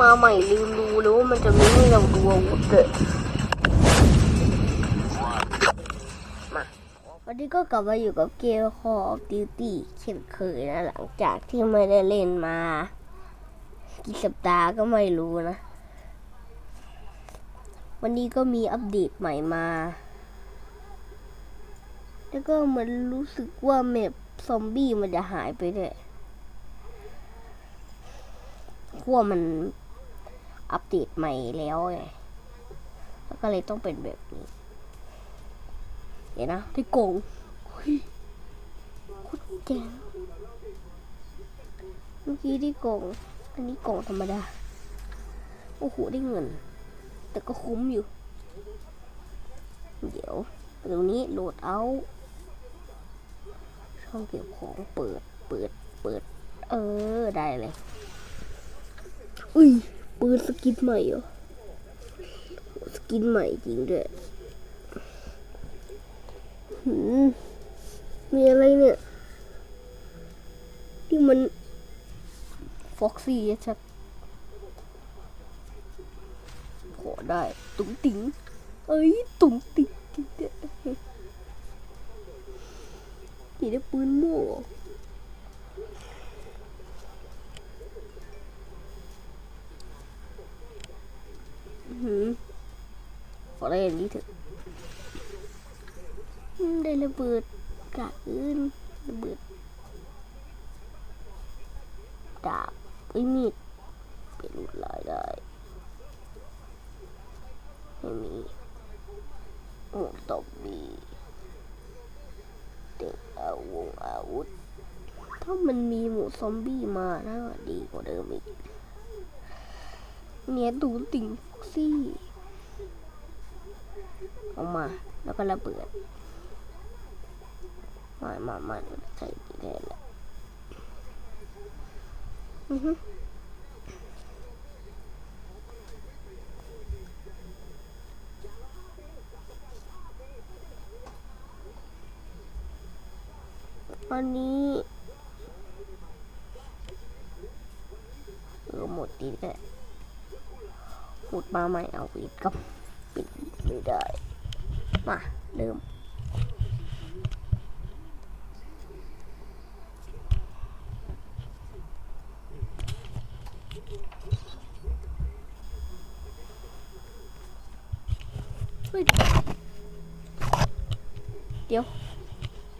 มาใหม่ลืมดูแล้วว่ามันจะมีให้เราดูอาวุธเลยมาวันนี้ก็กลับมาอยู่กับเกม Call of Duty เช่นเคยนะ หลังจากที่ไม่ได้เล่นมา กี่สัปดาห์ก็ไม่รู้นะ วันนี้ก็มีอัปเดตใหม่มา แล้วก็มันรู้สึกว่าแมปซอมบี้มันจะหายไปด้วยเพราะวมัน อัปเดตใหม่แล้วไงแล้วก็เลยต้องเป็นแบบนี้ เดี๋ยวนะที่โกงคตรเจ๋งเมื่อกี้ที่โกง อันนี้โกงธรรมดา โอ้โห ได้เงิน แต่ก็คุ้มอยู่ เดี๋ยวตรงนี้โหลดเอาช่องเก็บของเปิด เปิด เปิด เออ ได้เลย อุ้ย ปืนสกินใหม่เหรอสกินใหม่จริงด้วยมมีอะไรเนี่ยที่มันฟ็อกซี่ชัดขอได้ ตุ้งติงเอ้ย ตุ้งติงจริงด้วยนี่ได้ปืนโม่ อื้อหือขอได้อันนี้เถอะได้ระเบิดกากอื่นระเบิดดาบไอ้มีดเป็นลายได้ไม่มีโอ้ตบดีเด็กอาวงอาวุธ ถ้ามันมีหมูซอมบี้มาน่าดีกว่าเดิมอีกเนี่ยตูติ่ง ซี่ออกมา แล้วก็ระเบิดมามามาใส่ดีแทนแหละอือฮึอันนี้เออหมดดีแหละ พูดมาใหม่เอาปิดกับปิดไม่ได้ มาเริ่มเฮ้ยเดี๋ยว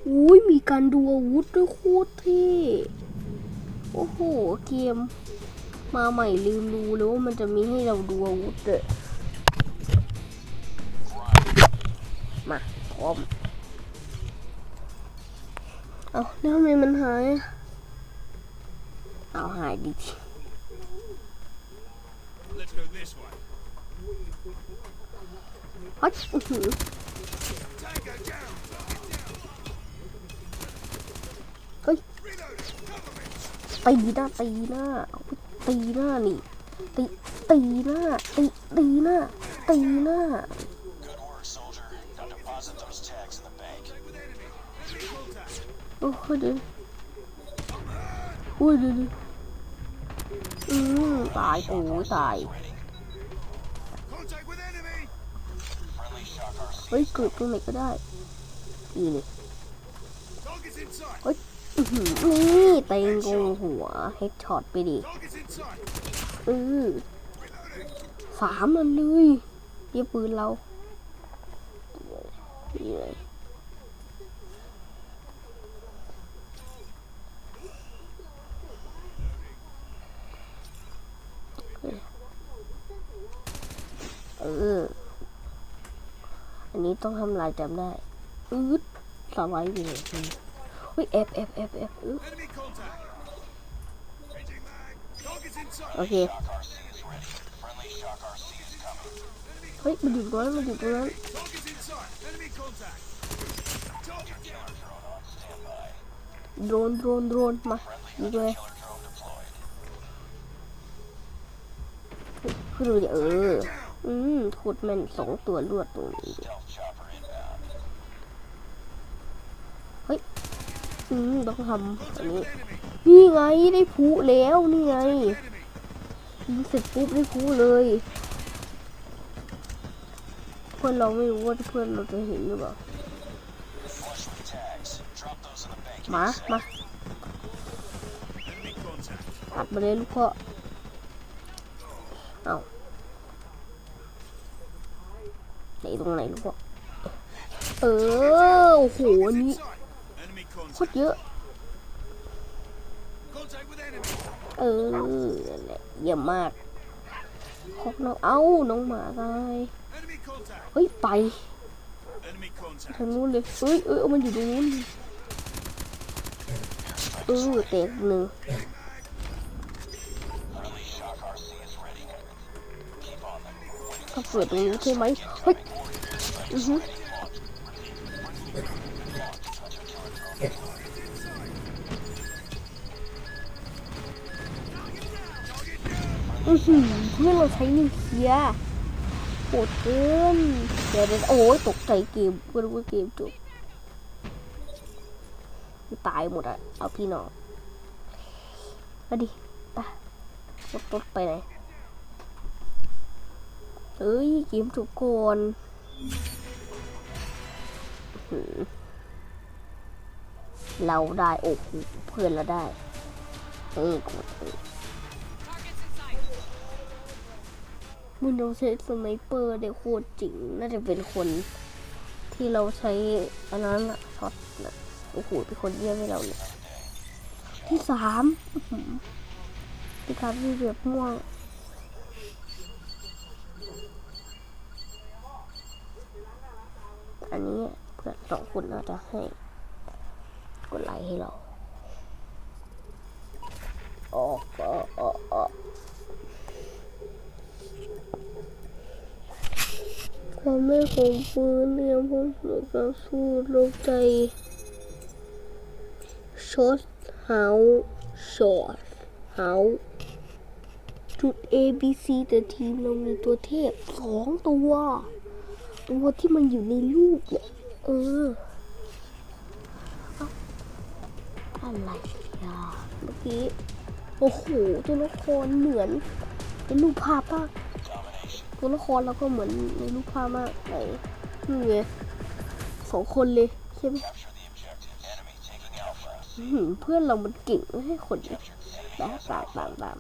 อุ้ยมีการดูอาวุธด้วยโคตรเท่ โอ้โห เกม มาใหม่ลืมดูแล้วว่ามันจะมีให้เราดูอาวุธเลยมาพร้อม เอาแล้วทำไมมันหายอะเอาหายดิ Let's go this way. ฮัชอื้อหือ Tango down. เฮ้ย Reload. Cover me. ตีหน้าตีหน้าเอาไป ตีหน้านี่ตีตีหน้าตีตีหน้าตีหน้าโอ้โหเดี๋โอ้ยเดี๋ยวอืมตายโอ้ตายเฮ้ยเกิดตรงไหนก็ได้ดีเลยเฮ้ย นี่เต็งกงหัวเฮดช็อตไปดิเออสามมันเลยเยี่ปืนเรานี่เลยเออ อันนี้ต้องทำลายจำได้ อืดสไลด์ไปเลย ฮ้ยเอฟเอฟเอฟเอฟอืด Enemy contact. Changing mag. Targets in sight. โอเค Shock RC is ready. Friendly shock RC is coming. เฮ้ยมันอยู่ตรงนั้นมันอยู่ตรงนั้น Targets in sight. Enemy contact. Target down. Drone on standby. โดรนโดรนโดรนมายิงเลย Killer drone deployed. ขึ้นเลยเออ อืมขุดมันสองตัวลวดตรงนี้ดิ Stealth chopper inbound. อืม ต้องทำอันนี้ นี่ไงได้ผูแล้วนี่ไงยิงเสร็จปุ๊บได้พูเลย เพื่อนเราไม่รู้ว่าเพื่อนเราจะเห็นหรือเปล่า มา มาอัดมาเลยลูกพ่อเอาไหนตรงไหนลูกพ่อเออ โอ้โห อันนี้ คตรเยอะ เออนั่นแหละเยี่ยมมากคอกน้อง เอ้า น้องหมาตายเฮ้ย ไปทางนู้นเลยเอ้ยเอ้ยมันอยู่ตรงนู้นเออแตกหนึ่งเขาเปิดตรงนี้ใช่ไหมเฮ้ยอือฮึ อือหือเพื่อนเราใช้นิวเคลียร์โหดเกินเดี๋ยวเดี๋ยวโอ้ยตกใจเกมเพื่อนว่าเกมจบตายหมดอะเอาพี่น้องมาดิไปรถรถไปไหนเอ้ยเกมจบก่อนเราได้โอ้โหเพื่อนเราได้ เออกดเออ มันเราใช้สไนเปอร์ได้โคตรจริง น่าจะเป็นคนที่เราใช้อันนั้นอะช็อตนะโอ้โหเป็นคนเยี่ยมให้เราเลยที่สามที่การที่เรียบม่วงอันนี้เพื่อนสองคนน่าจะให้ กดไลค์ให้เราออกออกออกออก ความไม่คงฟื้นเรียมพ้นสู่การสู้ลกใจช็อตเฮาช็อตเฮาจุด A B C แต่ทีมเรามีตัวเทพสองตัว ตัวที่มันอยู่ในลูกเนี่ยเอออะไรอะเมื่อกี้ โอ้โห ตัวละครเหมือนในรูปภาพมา ตัวละครเราก็เหมือนในรูปภาพมากไหนนี่ไงสองคนเลยใช่ไหมเพื่อนเรามันเก่งให้คนแบบบางบางบาง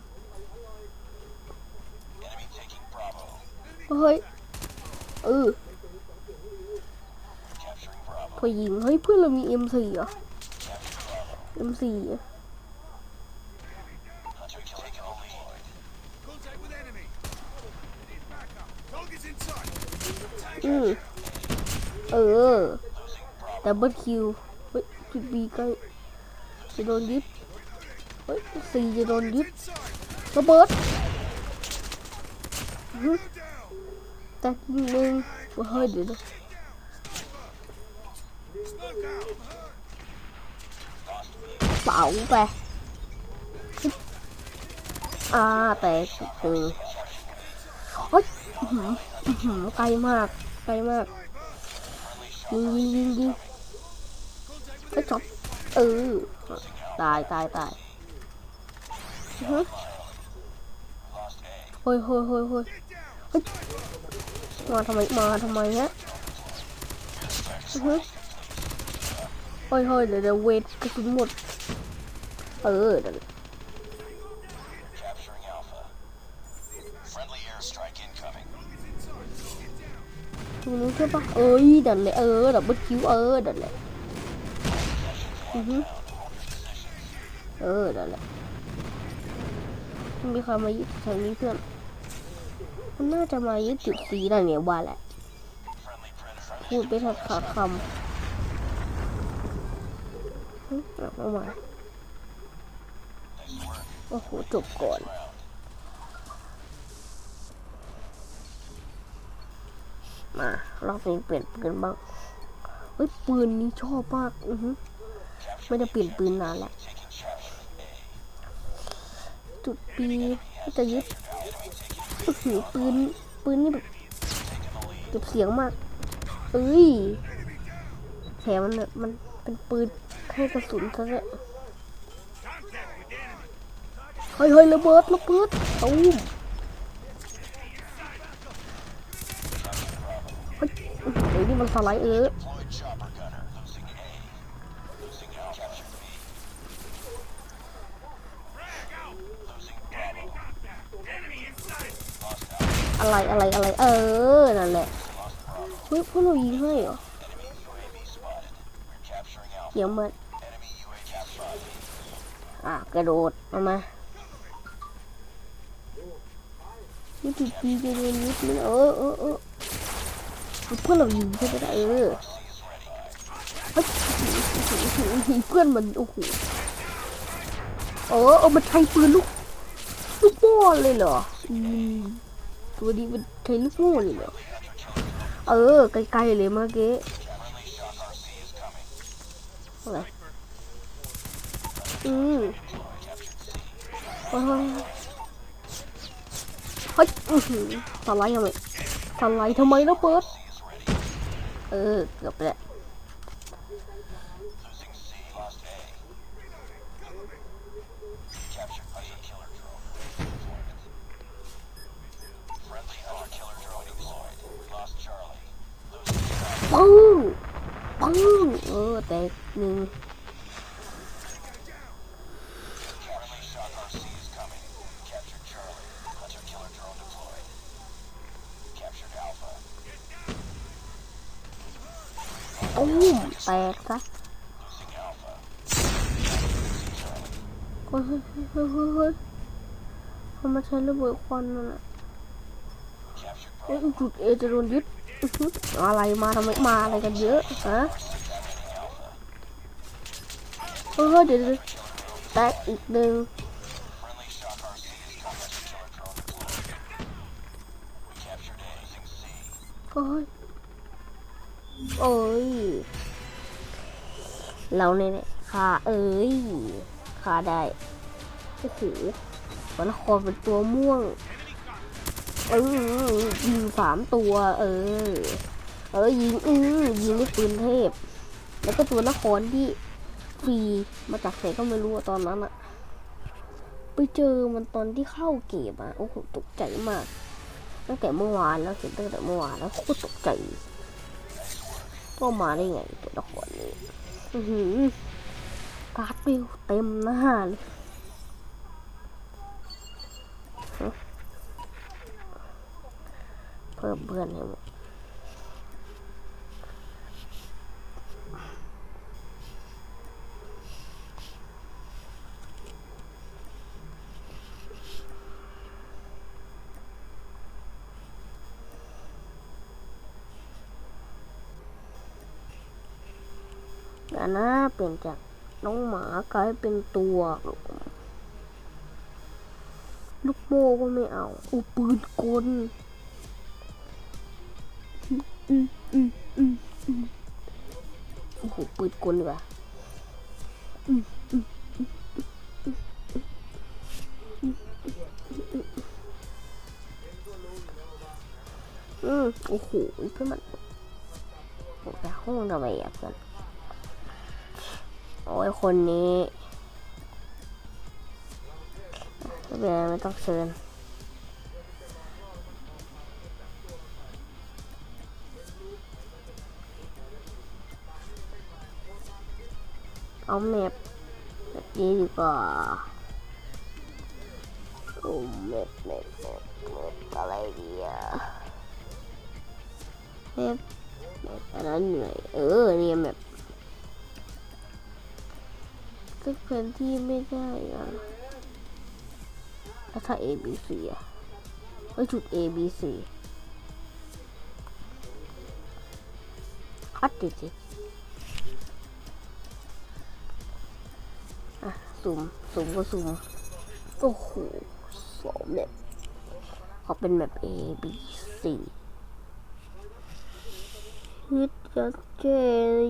เฮ้ยเออพอยิงเฮ้ยเพื่อนเรามี M4 เหรอ M4 อะ อืเออดับเบิลคิวเฮ้ยจุดบีกล้จะโดนยึดเฮ้ยสี่จะโดนยึดระเบิดแตกยิงหนึ่งเฮ้ยเดี๋ยวนะเป๋าไปอ่าแตกอีก ไกลมาก ไกลมาก ยิงยิงยิงยิงไอ้ยจบเออ ตายตายตายอื้อหือ Lost A. เฮ้ยเฮ้ยเฮ้ยเฮ้ยเฮ้ยมาทำไม มาทำไมฮะอือฮึเฮ้ยเฮ้ยเดี๋ยวเดี๋ยวเวทกระสุนหมด เออเดี๋ยว รงนู้นใช่ปะเอ้ยเดันเลยเออดับเบิลคิวเออเดันเลยอือฮึเออเดันเลยมีใครมายึดทางนี้เพื่อนมันน่าจะมายึดจุดสีนั่นเนี่ยว่าแหละพูดไปทัดขาดคำหึกลับมาโอ้โหจบก่อน มา รอบนี้เปลี่ยนปืนบ้างเฮ้ยปืนนี้ชอบมากอือฮึไม่ได้เปลี่ยนปืนนานแล้วจุดปีก็จะยึดหือปืนปืนนี่แบบเก็บเสียงมากเอ้ยแถมมันมันเป็นปืนให้กระสุนซะด้วยเฮ้ยเฮ้ยระเบิดระเบิดตูม เฮ้ยนี่ มันสไลด์เอออะไรอะไรอะไรเออ นั่นแหละเฮ้ยพวกเรายิงให้เหรอเกี่ยวมันอะกระโดดมามานี่ติดปีกันเลยนิดนึงเออเออเออ เพื่อนเรายิงใช่ไหมล่ะเออ C is ready. เฮ้ยเพื่อนมันโอ้โหเออเอามันใช้ปืนลูกลูกโม่เลยเหรอตัวนี้มันใช้ลูกโม่เลยเหรอเออไกลๆเลยเมื่อกี้อะไรอืมเฮ้ยเฮ้ยอื้อหือสไลด์ทำไมสไลด์ทำไมนะเปิด 呃这不对。 ใช้ระเบิดควันนั่นแหละ Captured เอ้ย Bravo. จุดเอจะโดนยึดอื้อหืออะไรมาทำไมมาอะไรกันเยอะฮะเฮ้ยเฮ้ยเดี๋ยวเดี๋ยวแตกอีกหนึ่ง Friendly shock RC is coming. Killer drone deployed. We captured A. Losing C. เฮ้ยโอ้ยเราเนี่ยเนี่ยฆ่าเอ้ยฆ่าได้โอ้โห วันครเป็นตัวม่วงเออยิงสามตัว เออ เออยิงอือยิงด้วยปืนเทพ แล้วก็ตัวนครที่ฟรีมาจากไหนก็ไม่รู้ตอนนั้นอะไปเจอมันตอนที่เข้าเกมอะโอ้โหตกใจมากตั้งแต่เมื่อวานแล้วเห็นตั้งแต่เมื่อวานแล้วโคตรตกใจก็มาได้ไงตัวละครนี้ อือหือการ์ดปิวเต็มหน้าเลยฮะ เพิ่มเพื่อนให้หมดเดี๋ยวนะเปลี่ยนจากน้องหมากลายเป็นตัวลูกโม่ก็ไม่เอาอุปืนกล อ้โหปืนกลดีกว่าอืมโอ้โหเพื่อนมันโอ้แต่ห้องทำไมอะเพื่อนโอ้ยคนนี้ไม่เป็นไรไม่ต้องเชิญ เอาแมปแบบนี้ดีกว่าโอ้แมปแมปแมปแมปอะไรดีอะแมปแมปอันนั้นเหนื่อยเออเนี่ยแมปซึ่งแผนที่ไม่ได้อะแล้วถ้า A B C อะไม่จุด A B C คัดดิ สิอะสุ่มสุ่มก็สุ่มโอ้โหสองแมปเขาเป็นแมป A B C ยึดกับเจ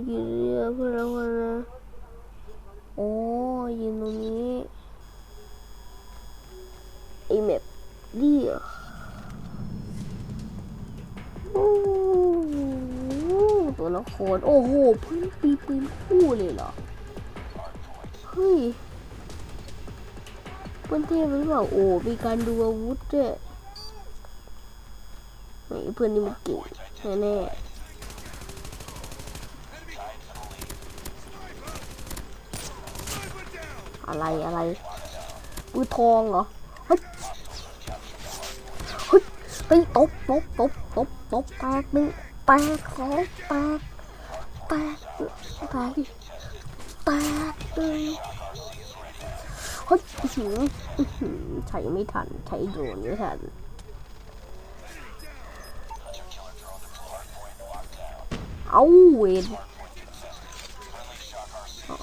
อยู่เรือพื่อนเราคนนะโอ้ยืนตรงนี้ไอแมปเรียโอ้ตัวละครโอ้โหเพื่อนปีปืนคู่เลยเหรอเฮ้ย เพื่อนเทพหรือเปล่าโอ้มีการดูอาวุธเจ้ไอ้เพื่อนนี่มันเก่งแน่อะไรอะไรปืนทองเหรอเฮ้ยเฮ้ยตบตบตบตบตบแตกหนึ่งแตกสองแตกแตกแตกแตกหนึ่ เฮ้ยใช้ไม่ทัน ใช้โดนไม่ทันเอาเวนอ๋อ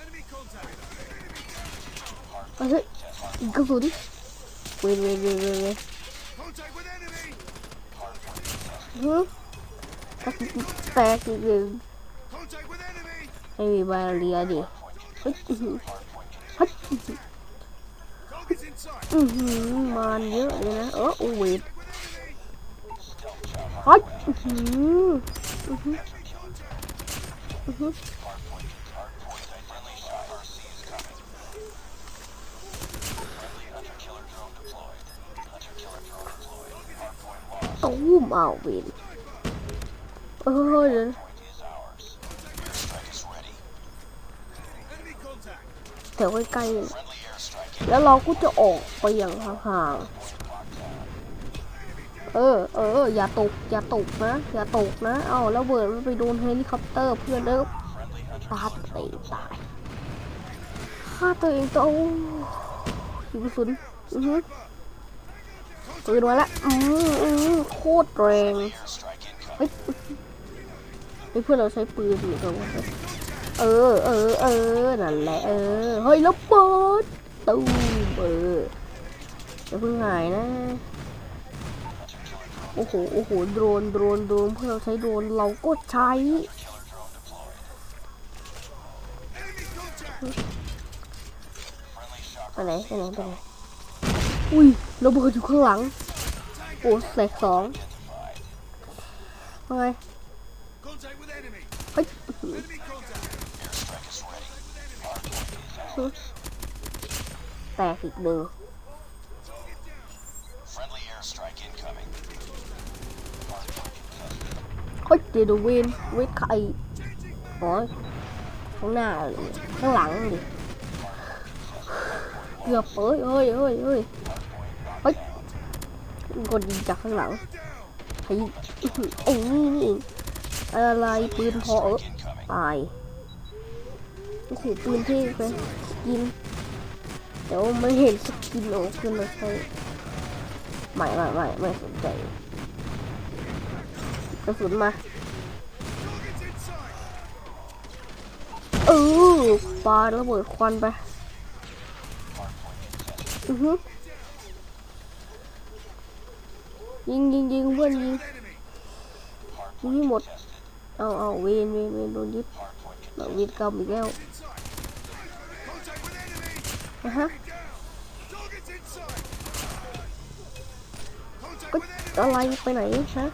Enemy contact. เฮ้ยยิงกระสุนเวนเวนเวนเวนเวนฮึแตกอีกหนึ่ง ไม่มีบาเรียดิฮ้ยอื้อหือเฮ้ย Targets in sight. อื้อหือมันเยอะเลยนะเออโอเวน With enemy. เฮ้ยอื้อหืออื้อหืออือหือตูมอ้าวเวนเออเดี๋ยวนะ Enemy contact. แถวใกล้ๆแล้วเราก็จะออกไปอย่างห่างๆเออเอออย่าตกอย่าตกนะ อย่าตกนะ เอาแล้วเบิร์ดมันไปโดนเฮลิคอปเตอร์เพื่อนเด้อตาตัวเองตายฆ่าตัวเองตัวโอ้ยิงกระสุนอือฮึปืนมาล้วอืออือโคตรแรงเฮ้ยเพื่อนเราใช้ปืนอยู่ตรงนั้ เออ เออ เออ นั่นแหละ เออ เฮ้ยแล้วปิดตู้มเอออย่าเพิ่งหายนะ โอ้โห โอ้โห โดรน โดรน โดรน เพื่อเราใช้โดรน เราก็ใช้ ไปไหน ไปไหน ไปไหน อุ้ยระเบิดอยู่ข้างหลัง โอ้แสกสองว่าไง แตกอีกหนึ่ง Friendly airstrike incoming. เฮ้ยเดี๋ยวดูเวนเวนใครอ๋อข้างหน้าเลยข้างหลังดิเกือบเอ้ยเฮ้ยเฮ้ยเฮ้ยเฮ้ยมีคนยิงจากข้างหลังใครยิงอื้อหือไอ้นี่นี่เองอะไรปืนพอเออตาย โอ้โหปืนเท่ไปสกินเดี๋ยวไม่เห็นสกินโอ้ขึ้นมาใช่ไม่ไม่ไม่ไม่สนใจกระสุนมาเออปาระเบิดควันไปอือฮึยิงยิงยิงเพื่อนยิงยิงให้หมด เอาเอาเวนเวนเวนโดนยึด เราเวนกรรมอีกแล้วนะฮะก็อะไรไปไหนฮะ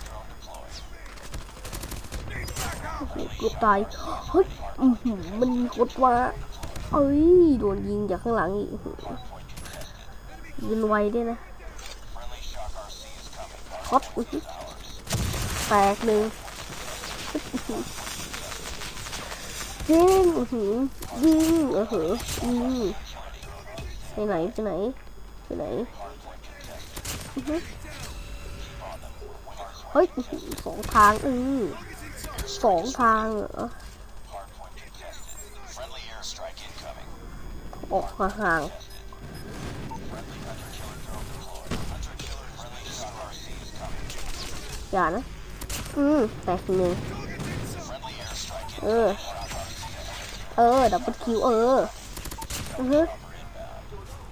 กือบตายเฮ้ยมันมีคนว่าเอ้ยโดนยิงจากข้างหลังอีกยิงไวด้วยนะฮอตอื้อหือแตกหนึ่ง ยิงอือหือยิงเออเหอยิงไปไหนไปไหนไปไหนเฮ้ยสองทางอือสองทางเหรอออกมาห่างอย่านะ อืมแตกหนึ่งเออ ออดับเบิลคิวเอออือฮึ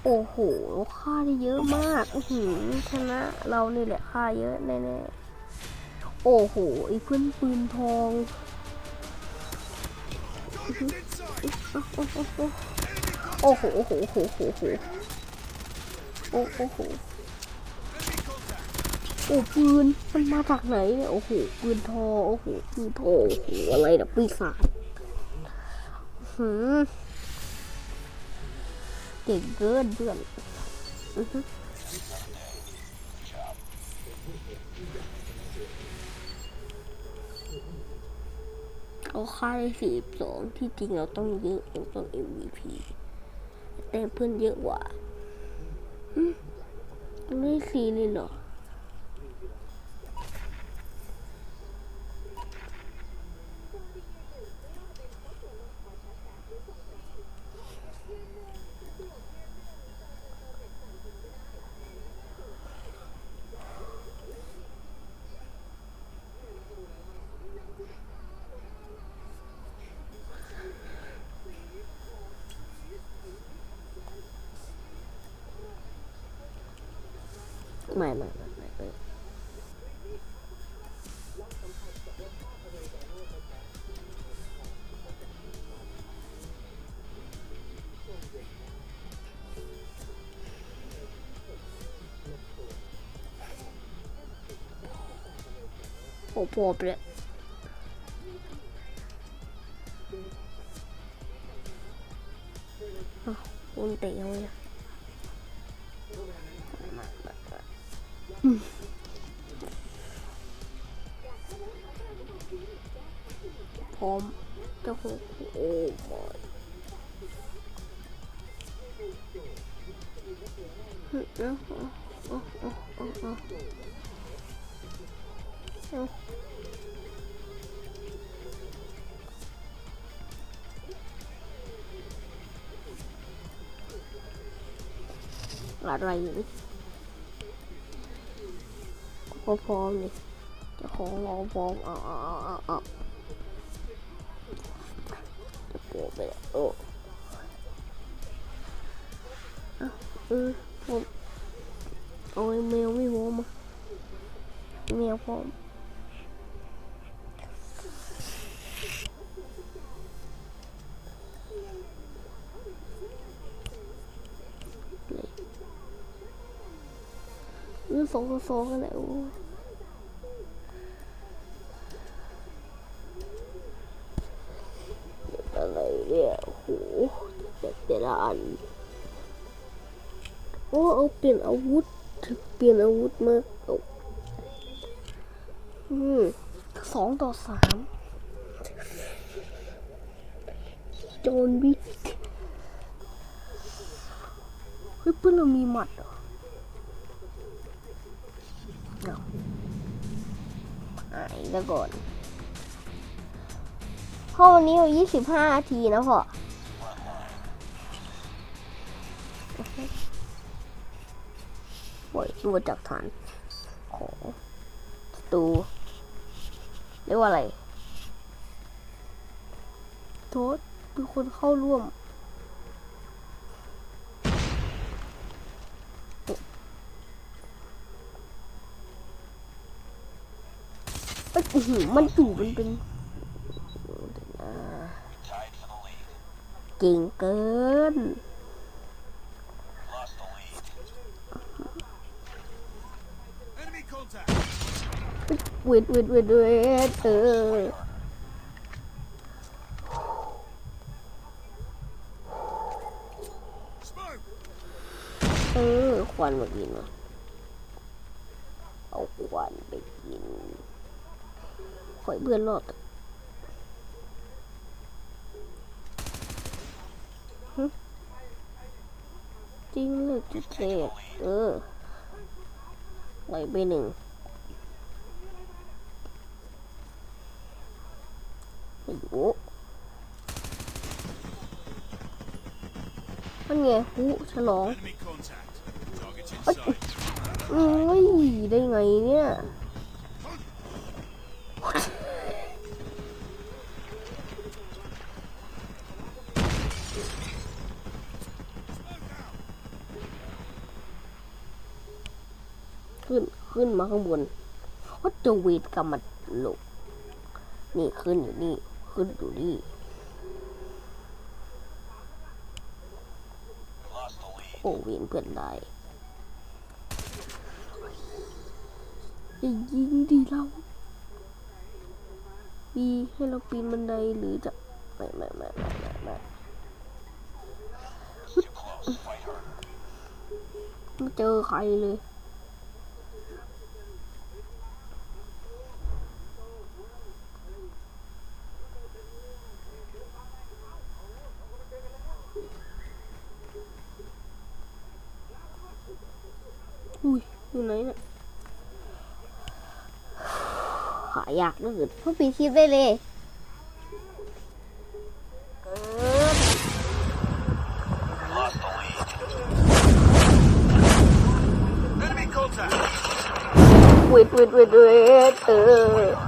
โอ้โหค่าได้เยอะมากอือหือชนะเรานี่แหละค่าเยอะแน่ๆโอ้โหไอ้เพื่อนปืนทองโอ้โหโอ้โหโอ้โหโอ้โหโอ้โหโอ้ปืนมันมาจากไหนเนี่ยโอ้โหปืนทอโอ้โหปืนทอโอ้โหอะไรนะปีศาจ หืมเก่งเกินเพื่อนอื้อหือโอเราฆ่าได้สี่สองที่จริงเราต้องเยอะเราต้อง MVP แต่เพื่อนเยอะกว่าได้สี่เลยเหรอ โอ้พอไอะไรนี่พอพร้อมนี่จะของรอพร้อมเอาเอาเอาเอาเอาจะปวดไปแล้วโอ้อะเออผมเอาไอ้แมวไม่พร้อมอะแมวพร้อมเออสอ งต่อสองกันแหละโอ้อะไรเนี่ยโหแต่ละอันโอ้เอาเปลี่ยนอาวุธเปลี่ยนอาวุธมาเอาอืมสองต่อสามโจนวิกเฮ้ยเพื่อนเรามีหมัดเหรอเอา หายแล้วก่อนห้องนี้อยู่ยี่สิบห้านาทีนะพ่อโอ้ยดูจากฐานของศัตรูเรียกว่าอะไรโทษเป็นคนเข้าร่วม เอ้ยอื้อหือมันอยู่มันเป็นเก่งเกินเวทเวทเวทเวทเออเออควันมากินวะเอาควันไปกินข อยเพื่อนรอดหึจริงเลยจุดเศษเออไหลไปหนึ่งโอ้โหมันไงหูฉลอง Enemy contact. Target Ôi. inside. เอ้ยได้ไงเนี่ย ขึ้น ข้างบนว่าจะเวทกับมันหลบนี่ขึ้นอยู่นี่ ขึ้นอยู่นี่ โอ้เวียนเพื่อนได้ยิงดีเราปีให้เราปีนบันไดหรือจะไม่ไม่ไม่ไม่ไม่ไม่ไม่เจอใครเลย อยู่ไหนเนี่ยหายากเหลือเกินเพิ่งปีคลิปได้เลยเกิน Lost the lead. Enemy contact. วิดวิดวิดวิดเออ